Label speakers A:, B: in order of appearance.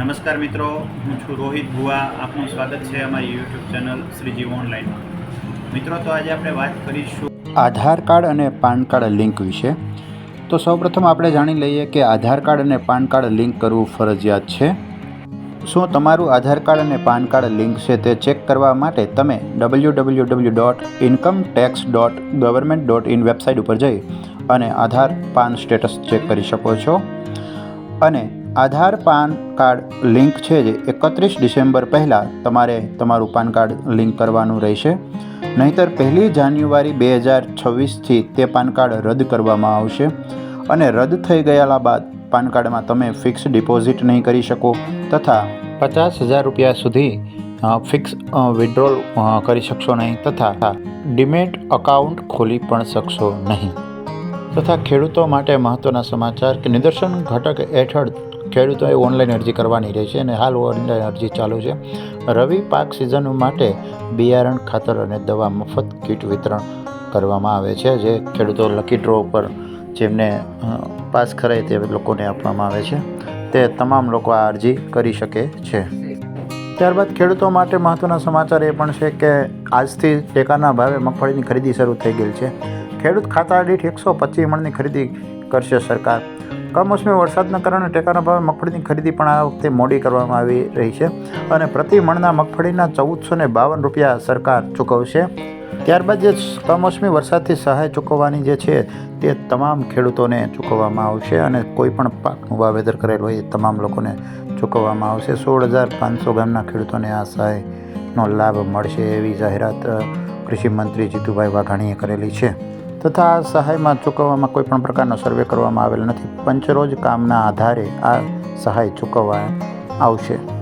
A: નમસ્કાર મિત્રો, હું છું રોહિત ભુવા. આપનું સ્વાગત છે અમારી યુટ્યુબ ચેનલ શ્રીજી ઓનલાઈનમાં. મિત્રો, તો આજે આપણે વાત કરીશું
B: આધાર કાર્ડ અને પાન કાર્ડ લિંક વિશે. તો સૌપ્રથમ આપણે જાણી લઈએ કે આધાર કાર્ડ અને પાન કાર્ડ લિંક કરવું ફરજિયાત છે. શું તમારું આધાર કાર્ડ અને પાન કાર્ડ લિંક છે તે ચેક કરવા માટે તમે W W W dot income tax dot government dot in website ઉપર જઈ અને આધાર પાન સ્ટેટસ ચેક કરી શકો છો. અને આધાર પાન કાર્ડ લિંક છે જે એકત્રીસ ડિસેમ્બર પહેલાં તમારે તમારું પાન કાર્ડ લિંક કરવાનું રહેશે. નહીંતર પહેલી જાન્યુઆરી બે હજાર છવ્વીસથી તે પાન કાર્ડ રદ કરવામાં આવશે અને રદ થઈ ગયેલા બાદ પાન કાર્ડમાં તમે ફિક્સ ડિપોઝિટ નહીં કરી શકો તથા પચાસ હજાર રૂપિયા સુધી ફિક્સ વિડ્રોલ કરી શકશો નહીં તથા ડિમેટ અકાઉન્ટ ખોલી પણ શકશો નહીં. તથા ખેડૂતો માટે મહત્ત્વના સમાચાર કે નિદર્શન ઘટક હેઠળ ખેડૂતોએ ઓનલાઈન અરજી કરવાની રહેશે અને હાલ ઓનલાઈન અરજી ચાલુ છે. રવિ પાક સિઝન માટે બિયારણ, ખાતર અને દવા મફત કીટ વિતરણ કરવામાં આવે છે, જે ખેડૂતો લકી ડ્રો ઉપર જેમને પાસ કરાય તે લોકોને આપવામાં આવે છે. તે તમામ લોકો આ અરજી કરી શકે છે. ત્યારબાદ ખેડૂતો માટે મહત્ત્વના સમાચાર એ પણ છે કે આજથી ટેકાના ભાવે મગફળીની ખરીદી શરૂ થઈ ગઈ છે. ખેડૂત ખાતા દીઠ એકસો પચીસ મણની ખરીદી કરશે સરકાર. કમોસમી વરસાદના કારણે ટેકાના ભાવે મગફળીની ખરીદી પણ આ વખતે મોડી કરવામાં આવી રહી છે અને પ્રતિ મણના મગફળીના ચૌદસો ને બાવન રૂપિયા સરકાર ચૂકવશે. ત્યારબાદ જે કમોસમી વરસાદથી સહાય ચૂકવવાની જે છે તે તમામ ખેડૂતોને ચૂકવવામાં આવશે અને કોઈ પણ પાકનું વાવેતર કરેલ હોય એ તમામ લોકોને ચૂકવવામાં આવશે. સોળ હજાર પાંચસો ગામના ખેડૂતોને આ સહાયનો લાભ મળશે એવી જાહેરાત કૃષિ મંત્રી જીતુભાઈ વાઘાણીએ કરેલી છે. તથા સહાયમાં ચૂકવવામાં કોઈ પણ પ્રકારનો સર્વે કરવામાં આવેલ નથી. પંચરોજ કામના આધારે આ સહાય ચૂકવવા આવશે.